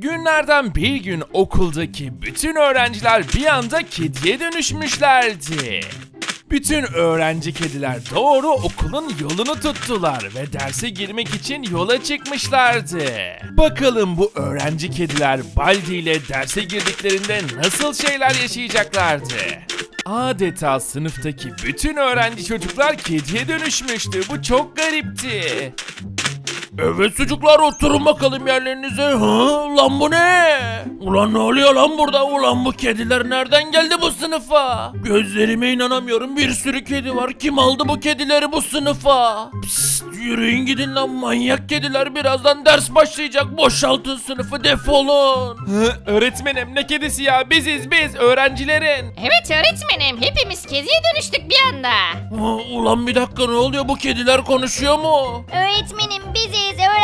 Günlerden bir gün okuldaki bütün öğrenciler bir anda kediye dönüşmüşlerdi. Bütün öğrenci kediler doğru okulun yolunu tuttular ve derse girmek için yola çıkmışlardı. Bakalım bu öğrenci kediler Baldi ile derse girdiklerinde nasıl şeyler yaşayacaklardı? Adeta sınıftaki bütün öğrenci çocuklar kediye dönüşmüştü. Bu çok garipti. Evet çocuklar oturun bakalım yerlerinize. Ha, lan bu ne? Ulan ne oluyor lan burada? Ulan bu kediler nereden geldi bu sınıfa? Gözlerime inanamıyorum. Bir sürü kedi var. Kim aldı bu kedileri bu sınıfa? Psst, yürüyün gidin lan manyak kediler. Birazdan ders başlayacak. Boşaltın sınıfı defolun. öğretmenim ne kedisi ya? Biziz biz öğrencilerin. Evet öğretmenim hepimiz kediye dönüştük bir anda. Ha, ulan bir dakika ne oluyor? Bu kediler konuşuyor mu? Öğretmenim biziz dönüştük.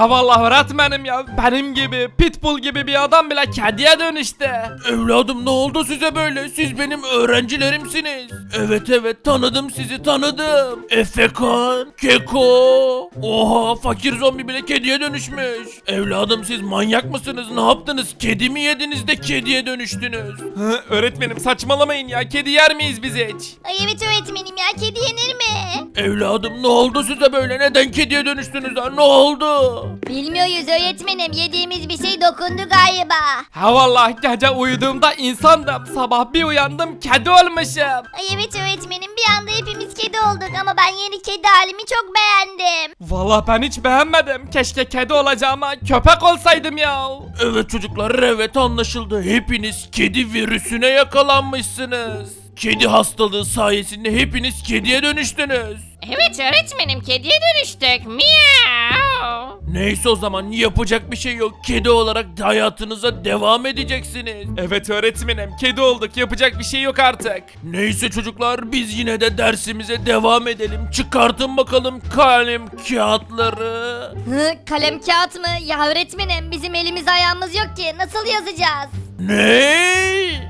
Ha vallahi öğretmenim ya benim gibi pitbull gibi bir adam bile kediye dönüştü. Evladım ne oldu size böyle? Siz benim öğrencilerimsiniz. Evet evet tanıdım sizi tanıdım. Efekan, Keko. Oha fakir zombi bile kediye dönüşmüş. Evladım siz manyak mısınız? Ne yaptınız? Kedi mi yediniz de kediye dönüştünüz? Hı, öğretmenim saçmalamayın ya kedi yer miyiz biz hiç? Ay evet öğretmenim ya kedi yenir mi? Evladım ne oldu size böyle? Neden kediye dönüştünüz ha? Ne oldu? Bilmiyoruz öğretmenim yediğimiz bir şey dokundu galiba. Ha vallahi gece uyuduğumda insandım sabah bir uyandım kedi olmuşum. Ay evet öğretmenim bir anda hepimiz kedi olduk ama ben yeni kedi halimi çok beğendim. Vallahi ben hiç beğenmedim keşke kedi olacağıma köpek olsaydım ya. Evet çocuklar evet anlaşıldı. Hepiniz kedi virüsüne yakalanmışsınız. Kedi hastalığı sayesinde hepiniz kediye dönüştünüz. Evet öğretmenim kediye dönüştük. Miau. Neyse o zaman yapacak bir şey yok. Kedi olarak hayatınıza devam edeceksiniz. Evet öğretmenim kedi olduk yapacak bir şey yok artık. Neyse çocuklar biz yine de dersimize devam edelim. Çıkartın bakalım kalem kağıtları. Hı, kalem kağıt mı? Ya öğretmenim bizim elimiz ayağımız yok ki nasıl yazacağız? Ne?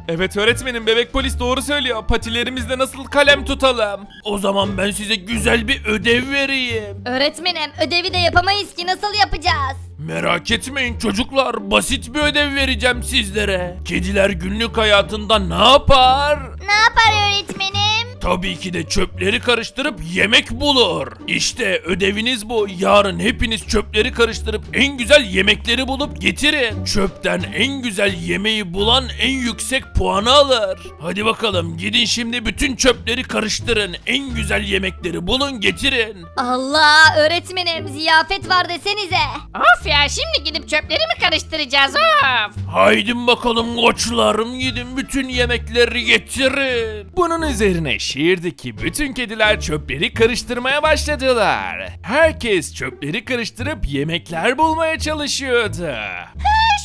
Evet öğretmenim bebek polis doğru söylüyor patilerimizle nasıl kalem tutalım? O zaman ben size güzel bir ödev vereyim. Öğretmenim ödevi de yapamayız ki nasıl yapacağız? Merak etmeyin çocuklar basit bir ödev vereceğim sizlere. Kediler günlük hayatında ne yapar? Ne yapar öğretmenim? Tabii ki de çöpleri karıştırıp yemek bulur. İşte ödeviniz bu. Yarın hepiniz çöpleri karıştırıp en güzel yemekleri bulup getirin. Çöpten en güzel yemeği bulan en yüksek puanı alır. Hadi bakalım gidin şimdi bütün çöpleri karıştırın. En güzel yemekleri bulun getirin. Allah öğretmenim ziyafet var desenize. Of ya şimdi gidip çöpleri mi karıştıracağız of. Haydi bakalım koçlarım gidin bütün yemekleri getirin. Bunun üzerine şehirdeki bütün kediler çöpleri karıştırmaya başladılar. Herkes çöpleri karıştırıp yemekler bulmaya çalışıyordu.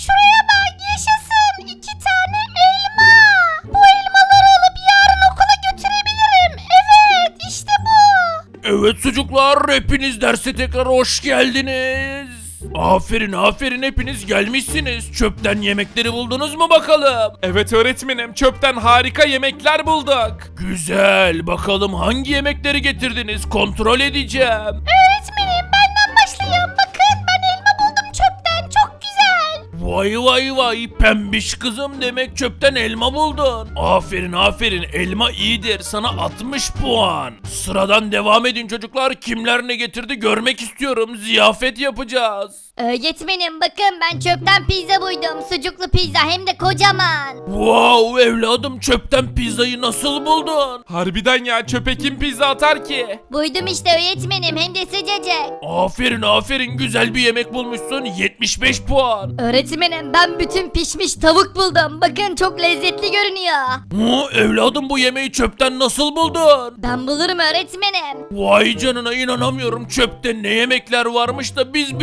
Şuraya bak yaşasın iki tane elma. Bu elmaları alıp yarın okula götürebilirim. Evet işte bu. Evet çocuklar hepiniz derse tekrar hoş geldiniz. Aferin aferin hepiniz gelmişsiniz. Çöpten yemekleri buldunuz mu bakalım? Evet öğretmenim çöpten harika yemekler bulduk. Güzel bakalım hangi yemekleri getirdiniz kontrol edeceğim. Öğretmenim Vay vay vay pembiş kızım demek çöpten elma buldun. Aferin aferin elma iyidir sana 60 puan. Sıradan devam edin çocuklar kimler ne getirdi görmek istiyorum ziyafet yapacağız. Öğretmenim bakın ben çöpten pizza buydum. Sucuklu pizza hem de kocaman. Wow evladım çöpten pizzayı nasıl buldun? Harbiden ya çöpe kim pizza atar ki? Buydum işte öğretmenim hem de sıcacık. Aferin aferin güzel bir yemek bulmuşsun 75 puan. Öğretmenim ben bütün pişmiş tavuk buldum. Bakın çok lezzetli görünüyor. Hı, evladım bu yemeği çöpten nasıl buldun? Ben bulurum öğretmenim. Vay canına inanamıyorum çöpte ne yemekler varmış da biz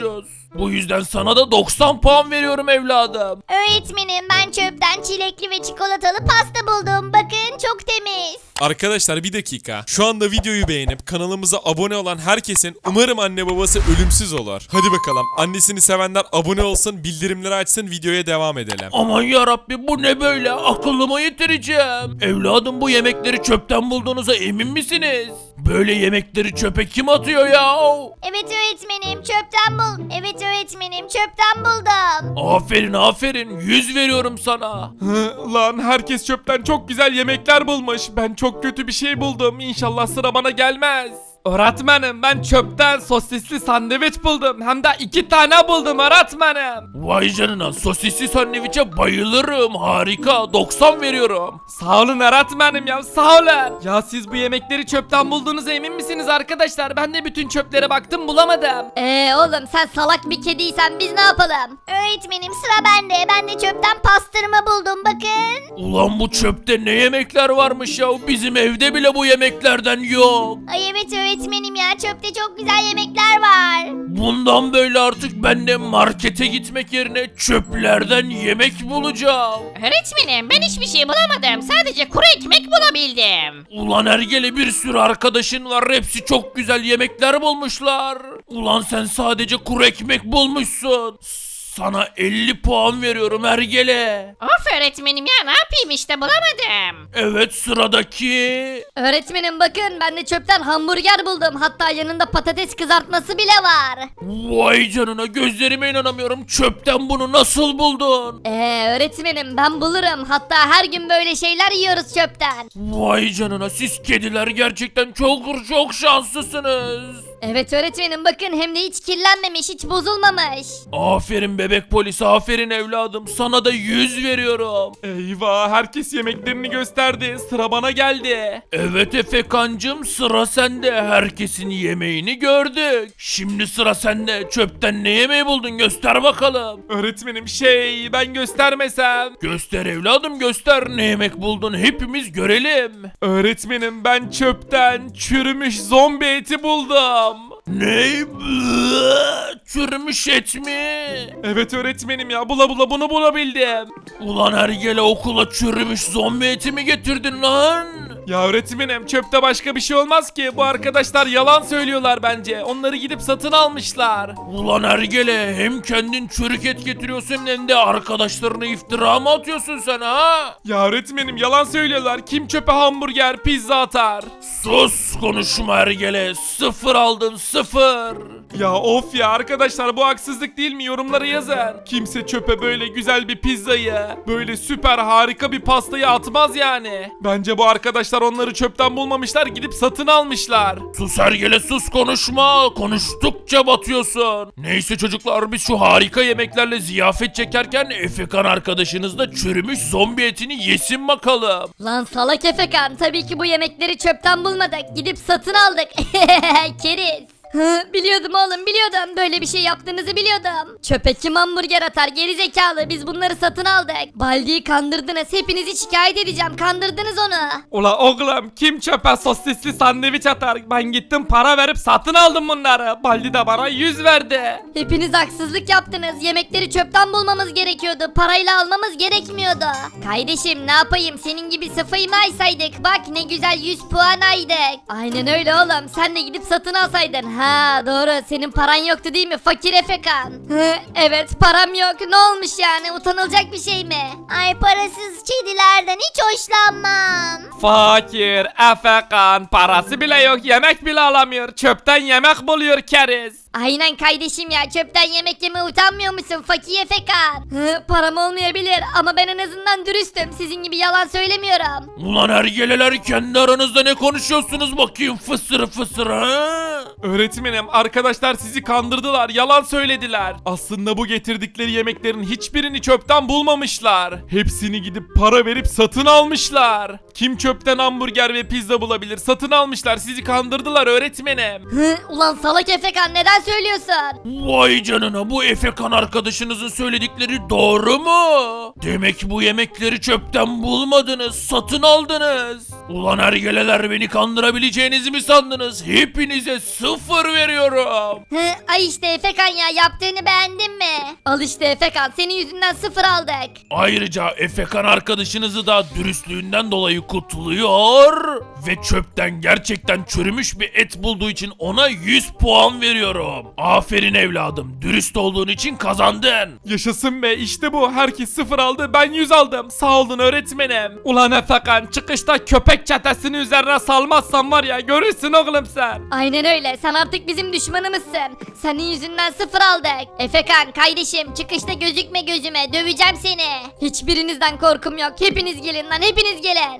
bilmiyormuşuz. Bu yüzden sana da 90 puan veriyorum evladım. Öğretmenim ben çöpten çilekli ve çikolatalı pasta buldum. Bakın çok temiz. Arkadaşlar bir dakika. Şu anda videoyu beğenip kanalımıza abone olan herkesin umarım anne babası ölümsüz olur. Hadi bakalım. Annesini sevenler abone olsun, bildirimleri açsın, videoya devam edelim. Aman yarabbi bu ne böyle aklımı yitireceğim. Evladım bu yemekleri çöpten bulduğunuza emin misiniz? Böyle yemekleri çöpe kim atıyor ya? Evet öğretmenim çöpten bul. Evet öğretmenim çöpten buldum. Aferin aferin 100 veriyorum sana. Hı, Lan herkes çöpten çok güzel yemekler bulmuş. Ben çok kötü bir şey buldum. İnşallah sıra bana gelmez. Öğretmenim ben çöpten sosisli sandviç buldum. Hem de iki tane buldum öğretmenim. Vay canına sosisli sandviçe bayılırım harika 90 veriyorum. Sağ olun öğretmenim ya sağ olun. Ya siz bu yemekleri çöpten bulduğunuza emin misiniz arkadaşlar? Ben de bütün çöplere baktım bulamadım. Ee oğlum sen salak bir kediysen biz ne yapalım? Öğretmenim sıra bende. Ben de çöpten pastırma buldum bakın. Ulan bu çöpte ne yemekler varmış ya bizim evde bile bu yemeklerden yok. Ay evet öğretmenim ya çöpte çok güzel yemekler var. Bundan böyle artık ben de markete gitmek yerine çöplerden yemek bulacağım. Öğretmenim ben hiçbir şey bulamadım. Sadece kuru ekmek bulabildim. Ulan Ergele bir sürü arkadaşın var hepsi çok güzel yemekler bulmuşlar. Ulan sen sadece kuru ekmek bulmuşsun. Sana 50 puan veriyorum Ergele. Of öğretmenim ya ne yapayım işte bulamadım. Evet sıradaki. Öğretmenim bakın ben de çöpten hamburger buldum. Hatta yanında patates kızartması bile var. Vay canına gözlerime inanamıyorum. Çöpten bunu nasıl buldun? Ee öğretmenim ben bulurum. Hatta her gün böyle şeyler yiyoruz çöpten. Vay canına siz kediler gerçekten çok çok şanslısınız. Evet öğretmenim bakın hem de hiç kirlenmemiş, hiç bozulmamış. Aferin bebek polis aferin evladım sana da 100 veriyorum. Eyvah herkes yemeklerini gösterdi. Sıra bana geldi. Evet Efekancım sıra sende herkesin yemeğini gördük. Şimdi sıra sende çöpten ne yemeği buldun göster bakalım. Öğretmenim şey ben göstermesem. Göster evladım göster ne yemek buldun hepimiz görelim. Öğretmenim ben çöpten çürümüş zombi eti buldum. Ne? Çürümüş et mi? Evet öğretmenim ya bula bula bunu bulabildim. Ulan Ergele okula çürümüş zombi eti mi getirdin lan? Ya öğretmenim çöpte başka bir şey olmaz ki. Bu arkadaşlar yalan söylüyorlar bence. Onları gidip satın almışlar. Ulan Ergele hem kendin çürük et getiriyorsun hem de arkadaşlarına iftira mı atıyorsun sen ha? Ya öğretmenim yalan söylüyorlar. Kim çöpe hamburger, pizza atar? Sus konuşma Ergele sıfır aldın sıfır. Ya of ya arkadaşlar bu haksızlık değil mi? Yorumlara yazın. Kimse çöpe böyle güzel bir pizzayı, böyle süper harika bir pastayı atmaz yani. Bence bu arkadaşlar onları çöpten bulmamışlar gidip satın almışlar. Sus Ergele sus konuşma konuştukça batıyorsun. Neyse çocuklar biz şu harika yemeklerle ziyafet çekerken Efekan arkadaşınız da çürümüş zombi etini yesin bakalım. Lan salak efekan tabii ki bu yemekleri çöpten bulmadık. Gidip satın aldık. Keriz. Hı, biliyordum oğlum biliyordum. Böyle bir şey yaptığınızı biliyordum. Çöpe kim hamburger atar geri zekalı. Biz bunları satın aldık. Baldi'yi kandırdınız. Hepinizi şikayet edeceğim. Kandırdınız onu. Ula oğlum kim çöpe sosisli sandviç atar? Ben gittim para verip satın aldım bunları. Baldi de bana 100 verdi. Hepiniz haksızlık yaptınız. Yemekleri çöpten bulmamız gerekiyordu. Parayla almamız gerekmiyordu. Kardeşim ne yapayım senin gibi sıfayı mı aysaydık? Bak ne güzel 100 puan aydık. Aynen öyle oğlum. Sen de gidip satın alsaydın. Ha doğru senin paran yoktu değil mi? Fakir efekan. Hı, evet param yok. Ne olmuş yani? Utanılacak bir şey mi? Ay parasız kedilerden hiç hoşlanmam. Fakir, efekan, parası bile yok, yemek bile alamıyor. Çöpten yemek buluyor keriz. Aynen kardeşim ya çöpten yemek yeme utanmıyor musun fakir efekan? Hı, param olmayabilir ama ben en azından dürüstüm. Sizin gibi yalan söylemiyorum. Ulan Ergeleler kendi aranızda ne konuşuyorsunuz bakayım fısır fısır ha? Öğretmenim, arkadaşlar sizi kandırdılar, yalan söylediler. Aslında bu getirdikleri yemeklerin hiçbirini çöpten bulmamışlar. Hepsini gidip para verip satın almışlar. Kim çöpten hamburger ve pizza bulabilir? Satın almışlar, sizi kandırdılar öğretmenim. Hı, ulan salak efekan neden söylüyorsun? Vay canına bu Efekan arkadaşınızın söyledikleri doğru mu? Demek bu yemekleri çöpten bulmadınız, satın aldınız. Ulan ergeleler beni kandırabileceğinizi mi sandınız? Hepinize sıfır veriyorum. Hı, ay işte efekan ya yaptığını beğendin mi? Al işte efekan senin yüzünden sıfır aldık. Ayrıca Efekan arkadaşınızı da dürüstlüğünden dolayı kutluyor ve çöpten gerçekten çürümüş bir et bulduğu için ona 100 puan veriyorum. Buldum. Aferin evladım. Dürüst olduğun için kazandın. Yaşasın be işte bu. Herkes sıfır aldı ben 100 aldım. Sağ olun öğretmenim. Ulan Efekan çıkışta köpek çetesini üzerine salmazsan var ya görürsün oğlum sen. Aynen öyle sen artık bizim düşmanımızsın. Senin yüzünden sıfır aldık. Efekan kardeşim çıkışta gözükme gözüme döveceğim seni. Hiçbirinizden korkum yok. Hepiniz gelin lan hepiniz gelin.